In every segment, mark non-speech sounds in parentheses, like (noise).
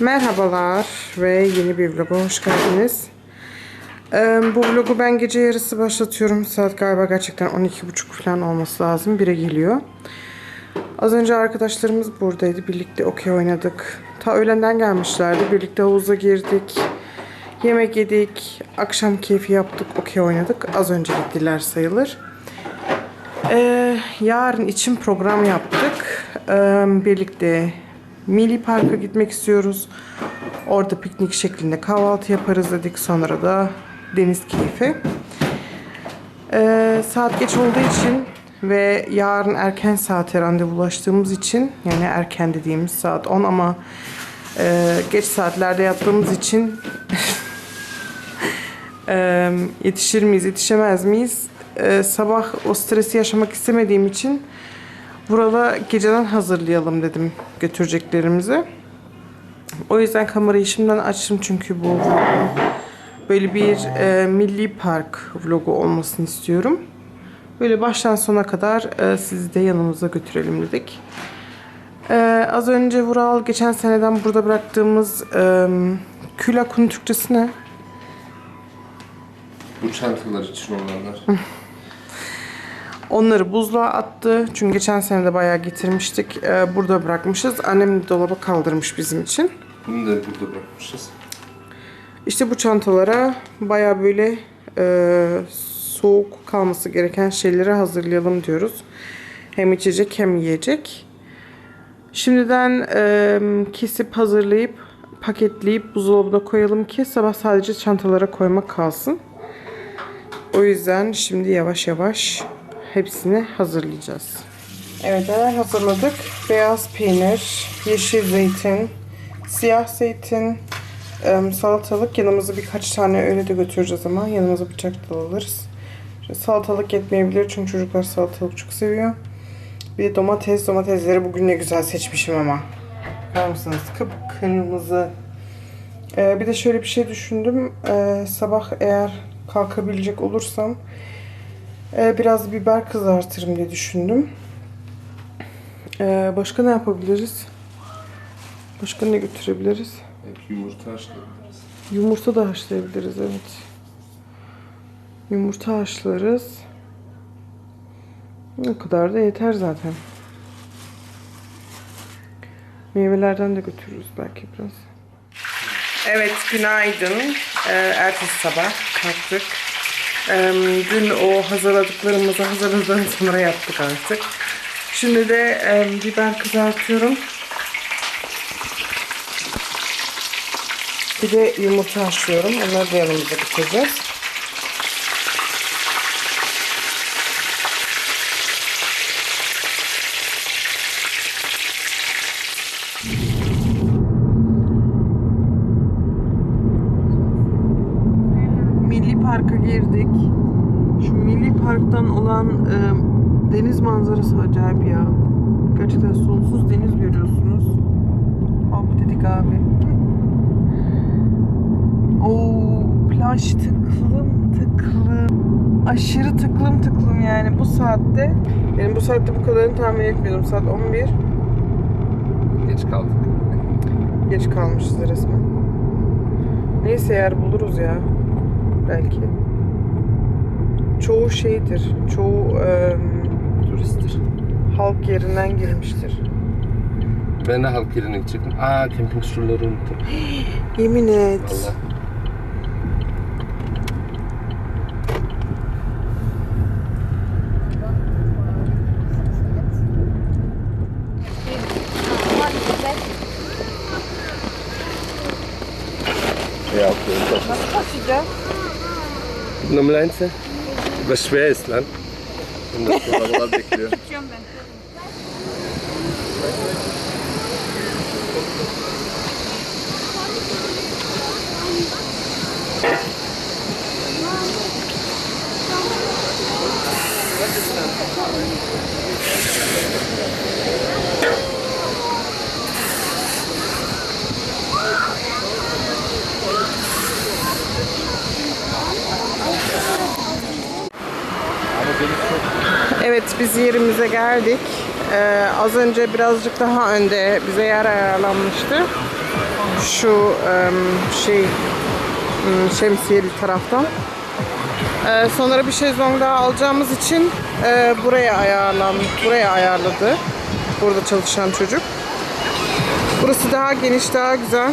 Merhabalar ve yeni bir vloga hoş geldiniz. Ee, bu vlogu ben gece yarısı başlatıyorum. Saat galiba gerçekten 12.30 falan olması lazım. Bire geliyor. Az önce arkadaşlarımız buradaydı. Birlikte okey oynadık. Ta öğlenden gelmişlerdi. Birlikte havuza girdik. Yemek yedik. Akşam keyfi yaptık. Okey oynadık. Az önce gittiler sayılır. Ee, yarın için program yaptık. Ee, birlikte Milli Park'a gitmek istiyoruz. Orada piknik şeklinde kahvaltı yaparız dedik. Sonra da deniz keyfi. Ee, saat geç olduğu için ve yarın erken saate randevulaştığımız için yani erken dediğimiz saat 10 ama e, geç saatlerde yattığımız için (laughs) e, yetişir miyiz yetişemez miyiz E, sabah o stresi yaşamak istemediğim için burada geceden hazırlayalım dedim götüreceklerimizi. O yüzden kamerayı şimdiden açtım çünkü bu böyle bir e, milli park vlogu olmasını istiyorum. Böyle baştan sona kadar e, sizi de yanımıza götürelim dedik. E, az önce Vural geçen seneden burada bıraktığımız e, külakun Türkçesi ne? Bu çantalar için olanlar. Onları buzluğa attı. Çünkü geçen sene de bayağı getirmiştik. E, burada bırakmışız. Annem dolaba kaldırmış bizim için. Bunu da burada bırakmışız. İşte bu çantalara baya böyle e, soğuk kalması gereken şeyleri hazırlayalım diyoruz. Hem içecek hem yiyecek. Şimdiden e, kesip hazırlayıp paketleyip buzdolabına koyalım ki sabah sadece çantalara koymak kalsın. O yüzden şimdi yavaş yavaş hepsini hazırlayacağız. Evet hazırladık? Beyaz peynir, yeşil zeytin, siyah zeytin, salatalık yanımıza birkaç tane öyle de götüreceğiz ama yanımıza bıçak da alırız. Salatalık yetmeyebilir çünkü çocuklar salatalık çok seviyor. Bir domates. Domatesleri bugün ne güzel seçmişim ama. Bakar mısınız? Kıpkırmızı. Ee, bir de şöyle bir şey düşündüm. Ee, sabah eğer kalkabilecek olursam e, biraz biber kızartırım diye düşündüm. Ee, başka ne yapabiliriz? Başka ne götürebiliriz? Hep yumurta haşlayabiliriz. Yumurta da haşlayabiliriz evet. Yumurta haşlarız. Ne kadar da yeter zaten. Meyvelerden de götürürüz belki biraz. Evet günaydın. Ee, ertesi sabah kalktık. Dün o hazırladıklarımızı hazırladıktan (laughs) sonra yaptık artık. Şimdi de biber kızartıyorum. Bir de yumurta haşlıyorum. Onları da yanımıza getireceğiz. Milli Park'a girdik. Şu Milli Park'tan olan e, deniz manzarası acayip ya. Gerçekten sonsuz deniz görüyorsunuz. Hop dedik abi. Oo, plaj tıklım tıklım. Aşırı tıklım tıklım yani bu saatte. Yani bu saatte bu kadarını tahmin etmiyordum. Saat 11. Geç kaldık. Geç kalmışız resmen. Neyse yer buluruz ya. Belki. Çoğu şeydir. Çoğu em, Turisttir. halk yerinden girmiştir. Ben de halk yerine gidecektim. Aa camping surları unuttum. (gasps) Yemin et. Valla. Nummer 1? Was schwer ist, Land? (laughs) Und. Evet biz yerimize geldik. Ee, az önce birazcık daha önde bize yer ayarlanmıştı. Şu şey em, şemsiyeli taraftan. Ee, sonra bir şezlong daha alacağımız için e, buraya ayarlan, buraya ayarladı. Burada çalışan çocuk. Burası daha geniş, daha güzel.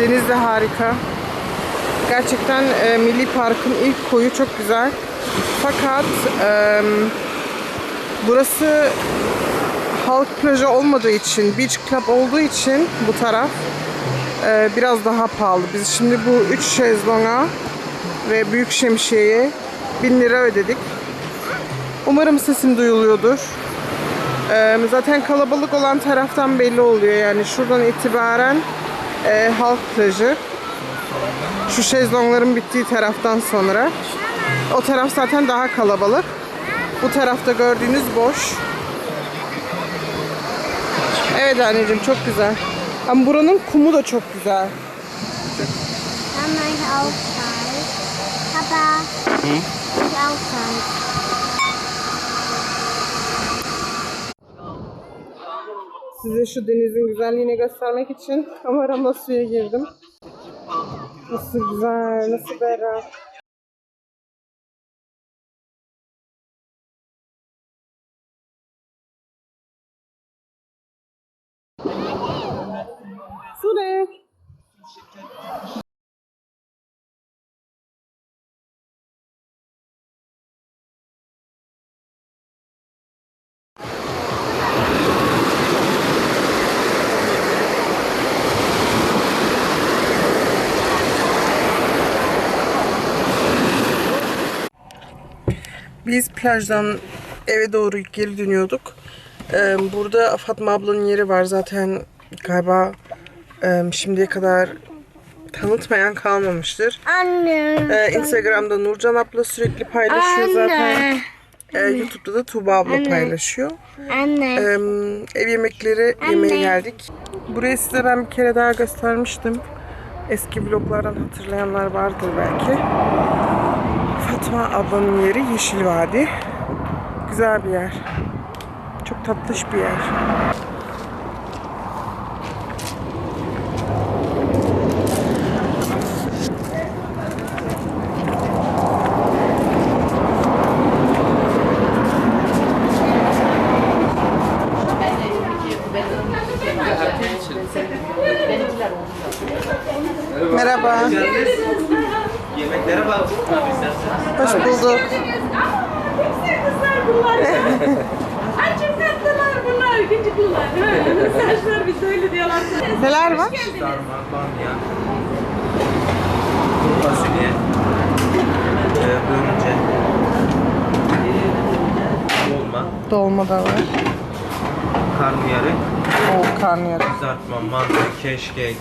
Deniz de harika. Gerçekten e, Milli Park'ın ilk koyu çok güzel. Fakat e, burası halk plajı olmadığı için, beach club olduğu için bu taraf e, biraz daha pahalı. Biz şimdi bu 3 şezlonga ve büyük şemsiyeye 1000 lira ödedik. Umarım sesim duyuluyordur. E, zaten kalabalık olan taraftan belli oluyor. Yani şuradan itibaren e, halk plajı. Şu şezlongların bittiği taraftan sonra. O taraf zaten daha kalabalık. Bu tarafta gördüğünüz boş. Evet anneciğim çok güzel. Ama buranın kumu da çok güzel. Outside. Outside. Size şu denizin güzelliğini göstermek için kameramla suya girdim. Nasıl güzel, nasıl berrak. Su ne? Biz plajdan eve doğru geri dönüyorduk. Ee, burada Fatma ablanın yeri var zaten galiba e, şimdiye kadar tanıtmayan kalmamıştır. Anne. Ee, Instagram'da Nurcan abla sürekli paylaşıyor zaten. Ee, YouTube'da da Tuğba abla paylaşıyor. Anne. Ee, ev yemekleri yemeye geldik. Burayı size ben bir kere daha göstermiştim. Eski vloglardan hatırlayanlar vardır belki. Fatma ablanın yeri Yeşil Vadi. Güzel bir yer. Çok tatlış bir yer. Hoş bulduk. Kızlar bunlar. (laughs) Ay çok tatlılar bunlar. Mesajlar bir söyle diyorlar. Neler var? Sarma, bamya. Kuru fasulye. Ee, börülce. Dolma. Dolma da var. Karnıyarık. O karnıyarık. Kızartma, mantı, keşkek.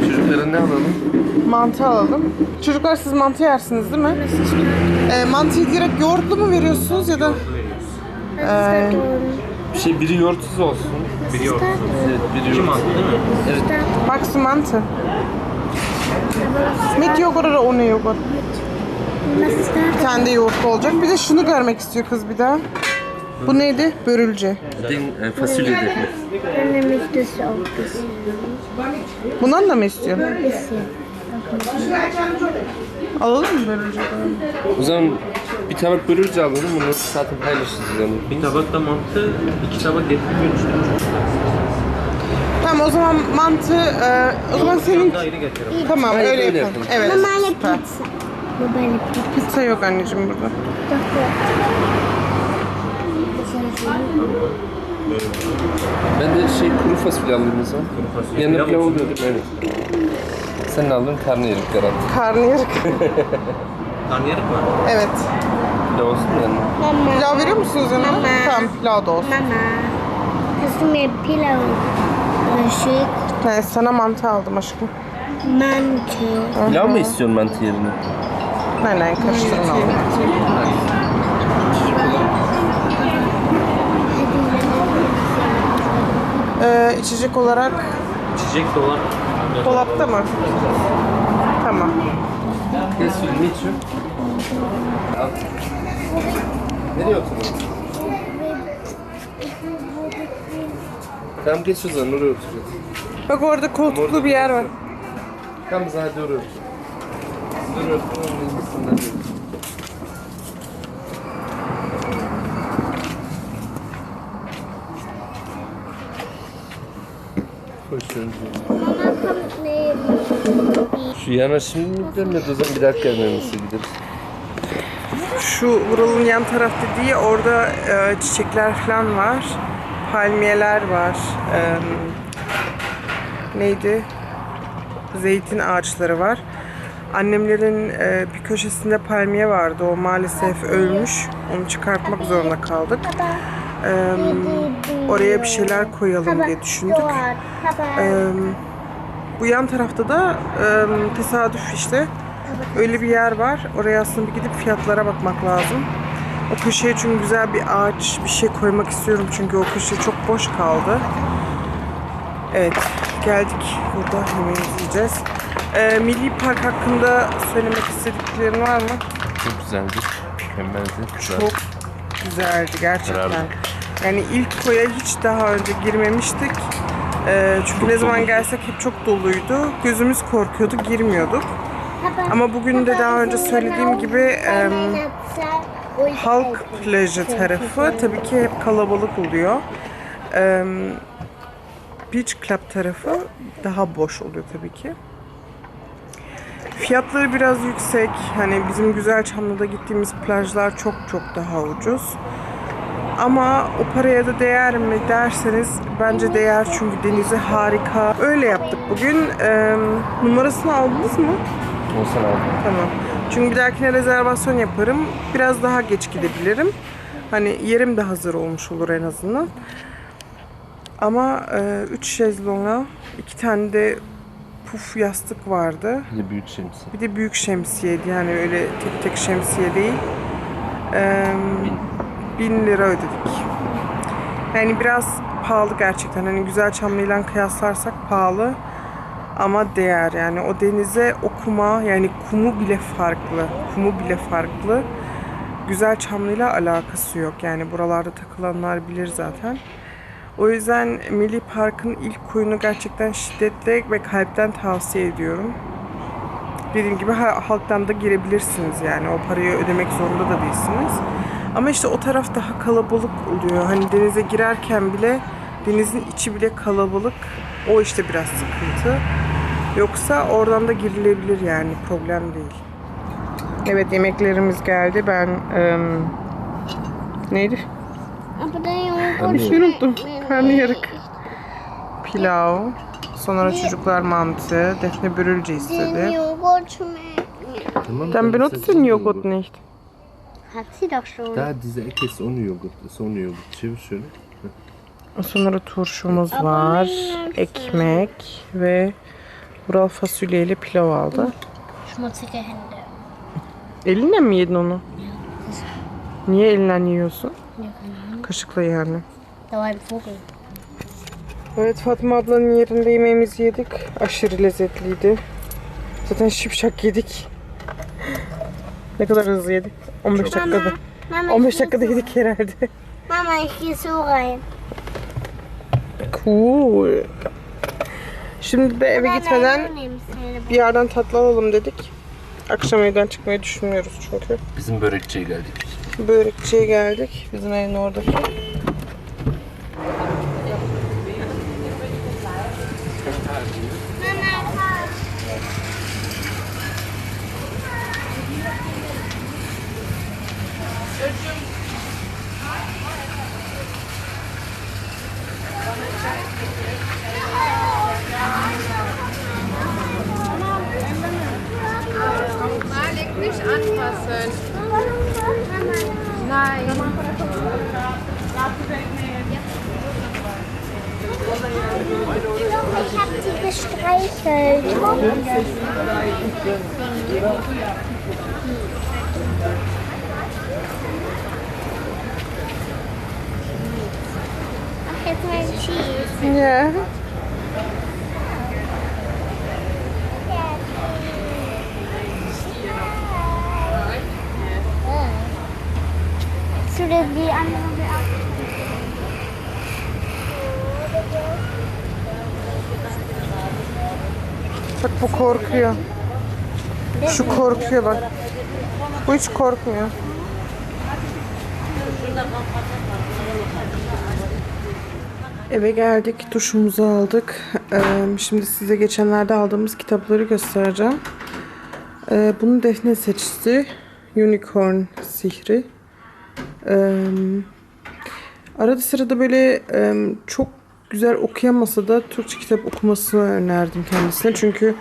Çocuklara ne alalım? Mantı alalım. Çocuklar siz mantı yersiniz değil mi? Ee, mantıyı direkt yoğurtlu mu veriyorsunuz ya da? Buyuruyoruz. Bir şey biri yoğurtsuz olsun. Bir yoğurt. Evet, biri İki yoğurt. mantı değil mi? Evet. Bak mantı. Mit yoğurt oder ohne yoğurt? Bir tane de yoğurtlu olacak. Bir de şunu görmek istiyor kız bir daha. Bu neydi? Börülce. Din, e, fasulye de. Dann nehme ich das auch ein bisschen. Bundan da mı istiyorsun? Alalım mı börülce? O zaman bir tabak börülce alalım. Bunu zaten paylaşırız yani. Bir tabak da mantı, iki tabak bölüştürürüz. Tamam o zaman mantı, e, o zaman senin... Ayrı. Tamam Hayır, öyle öyle yapalım. yapalım. Evet Normale süper. Pizza. Eine Pizza. Pizza yok anneciğim burada. Doch, Ben de şey kuru fasulye alayım o zaman. Kuru fasulye. Yanına pilav pilav olsun. oluyordu evet. Sen ne aldın? Karnıyarık garanti. Karnıyarık. (laughs) Karnıyarık mı? evet. Pilav olsun mu yanına? Mama. Pilav veriyor musunuz yanına? Mama. Tamam pilav da olsun. Mama. Du mir Pilau geschickt? Evet, sana mantı aldım aşkım. Manche. Pilav mı istiyorsun mantı yerine? Nein karıştırma aldım. Ee, içecek olarak İçecek dolar. dolapta mı? Tamam. Ne suyu ne içiyorsun? Al. Nereye oturuyorsun? Tamam geç o zaman oraya oturacağız. Bak orada koltuklu bir yer var. Tamam biz hadi oraya oturalım. Biz biz hadi. Hoş geldin. Mama kommt neben. Şu yana şimdi mi bir dakika gelmemizi gideriz. Şu Vural'ın yan taraf dediği orada e, çiçekler falan var. Palmiyeler var. E, neydi? Zeytin ağaçları var. Annemlerin e, bir köşesinde palmiye vardı. O maalesef ölmüş. Onu çıkartmak zorunda kaldık. E, oraya bir şeyler koyalım diye düşündük. E, bu yan tarafta da e, tesadüf işte öyle bir yer var. Oraya aslında bir gidip fiyatlara bakmak lazım. O köşeye çünkü güzel bir ağaç, bir şey koymak istiyorum çünkü o köşe çok boş kaldı. Evet, geldik. Burada yemeğimizi yiyeceğiz. E, Milli Park hakkında söylemek istediklerin var mı? Çok güzeldi. Mükemmeldi. Güzel. Çok güzeldi gerçekten. Kararlı. Yani ilk koya hiç daha önce girmemiştik. Ee, çünkü ne zaman gelsek hep çok doluydu. Gözümüz korkuyordu, girmiyorduk. Ama bugün de daha önce söylediğim gibi em, halk plajı tarafı tabii ki hep kalabalık oluyor. Em, Beach Club tarafı daha boş oluyor tabii ki. Fiyatları biraz yüksek. Hani bizim Güzelçamlı'da gittiğimiz plajlar çok çok daha ucuz. Ama o paraya da değer mi derseniz bence değer çünkü denizi harika. Öyle yaptık bugün. Em, numarasını aldınız mı? Olsan abi. Tamam. Çünkü bir dahakine rezervasyon yaparım. Biraz daha geç gidebilirim. Hani yerim de hazır olmuş olur en azından. Ama 3 şezlonga, iki tane de puf yastık vardı. Bir de büyük şemsiye. Bir de büyük şemsiyeydi yani öyle tek tek şemsiye değil. Ee, bin lira ödedik. Yani biraz pahalı gerçekten. Hani güzel Çamlı'yla kıyaslarsak pahalı. Ama değer yani o denize okuma yani kumu bile farklı. Kumu bile farklı. Güzel Çamlı'yla alakası yok. Yani buralarda takılanlar bilir zaten. O yüzden Milli Park'ın ilk kuyunu gerçekten şiddetle ve kalpten tavsiye ediyorum. Dediğim gibi ha- halktan da girebilirsiniz yani o parayı ödemek zorunda da değilsiniz. Ama işte o taraf daha kalabalık oluyor. Hani denize girerken bile denizin içi bile kalabalık. O işte biraz sıkıntı. Yoksa oradan da girilebilir yani problem değil. Evet yemeklerimiz geldi. Ben em, neydi? Karnıyarık. Bir şey unuttum. Karnıyarık. Pilav. Sonra çocuklar mantı. Defne börülce istedi. Tamam. Dann ben benutzt den. Joghurt nicht. Hat sie doch schon. Daha dize Ecke ist ohne Joghurt. Ist ohne Joghurt. Çevir şöyle. Sonra turşumuz var. Ekmek ve Ural fasulyeyle pilav aldı. Schmutzige Hände. Elinle mi yedin onu? Niye elinden yiyorsun? Kaşıkla yani. Da war ein Vogel. Evet Fatma ablanın yerinde yemeğimizi yedik. Aşırı lezzetliydi. Zaten şipşak yedik. Ne kadar hızlı yedik? 15 dakikada. Mama, 15 ich geh dakikada yedik herhalde. Mama, ich rein. Cool. Şimdi de eve gitmeden bir yerden tatlı alalım dedik. Akşam evden çıkmayı düşünmüyoruz çünkü. Bizim börekçiye geldik. Börekçiye geldik. Bizim evin oradaki. Okay. I have my cheese. Yeah. Korkuyor. Şu korkuyor bak. Bu hiç korkmuyor. Eve geldik, duşumuzu aldık. Ee, şimdi size geçenlerde aldığımız kitapları göstereceğim. Ee, bunu Defne seçti. Unicorn Sihri. Ee, arada sırada böyle e, çok güzel okuyamasa da Türkçe kitap okumasını önerdim kendisine. Çünkü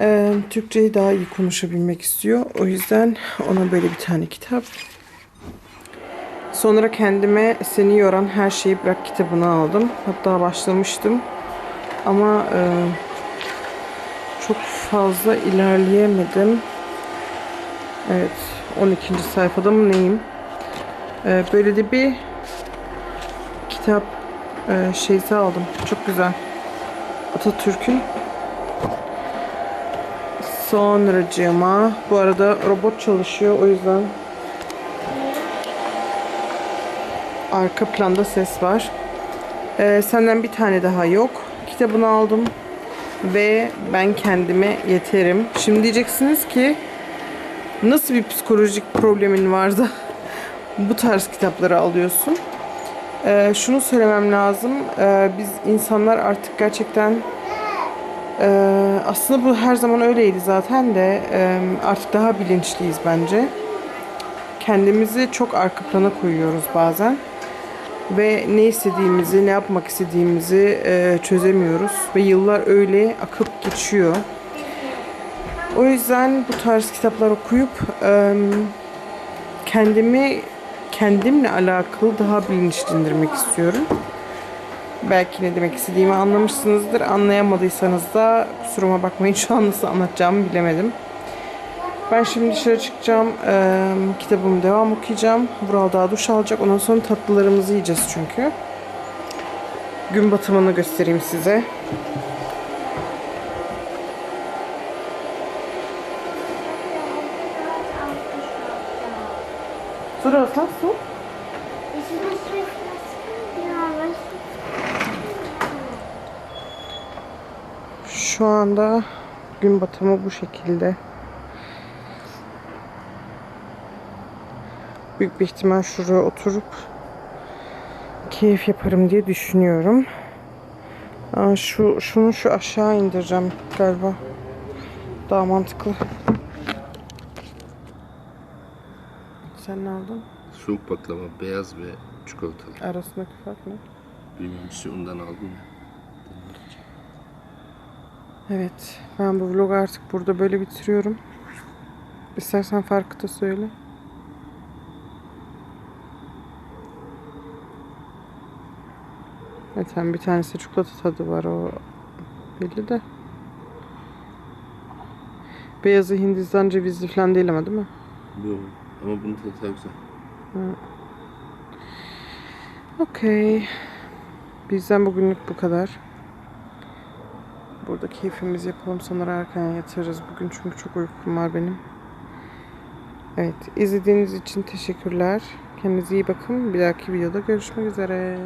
e, Türkçeyi daha iyi konuşabilmek istiyor. O yüzden ona böyle bir tane kitap. Sonra kendime Seni Yoran Her Şeyi Bırak kitabını aldım. Hatta başlamıştım. Ama e, çok fazla ilerleyemedim. Evet. 12. sayfada mı neyim? E, böyle de bir kitap e, şeysi aldım. Çok güzel. Atatürk'ün Sonracığıma bu arada robot çalışıyor o yüzden arka planda ses var. Ee, senden bir tane daha yok. Kitabını aldım ve ben kendime yeterim. Şimdi diyeceksiniz ki nasıl bir psikolojik problemin var da (laughs) bu tarz kitapları alıyorsun? Ee, şunu söylemem lazım. Ee, biz insanlar artık gerçekten ee, aslında bu her zaman öyleydi zaten de e, artık daha bilinçliyiz bence. Kendimizi çok arka plana koyuyoruz bazen. Ve ne istediğimizi, ne yapmak istediğimizi e, çözemiyoruz. Ve yıllar öyle akıp geçiyor. O yüzden bu tarz kitaplar okuyup e, kendimi kendimle alakalı daha bilinçlendirmek istiyorum. Belki ne demek istediğimi anlamışsınızdır. Anlayamadıysanız da kusuruma bakmayın. (laughs) Şu an nasıl anlatacağımı bilemedim. Ben şimdi dışarı çıkacağım. Ee, kitabımı devam okuyacağım. Vural daha duş alacak. Ondan sonra tatlılarımızı yiyeceğiz çünkü. Gün batımını göstereyim size. Vural sen su. Şu anda gün batımı bu şekilde. Büyük bir ihtimal şuraya oturup keyif yaparım diye düşünüyorum. Aa, şu şunu şu aşağı indireceğim galiba. Daha mantıklı. Sen ne aldın? Soğuk baklava, beyaz ve çikolatalı. Arasındaki fark ne? Bilmiyorum işte ondan aldım ya. Evet, ben bu vlogu artık burada böyle bitiriyorum. İstersen farkı da söyle. Hem bir tanesi çikolata tadı var o belli de. Beyazı Hindistan cevizli falan değil ama değil mi? Yok ama bunun tadı daha güzel. Okey. Bizden bugünlük bu kadar. Burada keyfimizi yapalım sonra erken yatarız bugün çünkü çok uykum var benim. Evet izlediğiniz için teşekkürler. Kendinize iyi bakın. Bir dahaki videoda görüşmek üzere.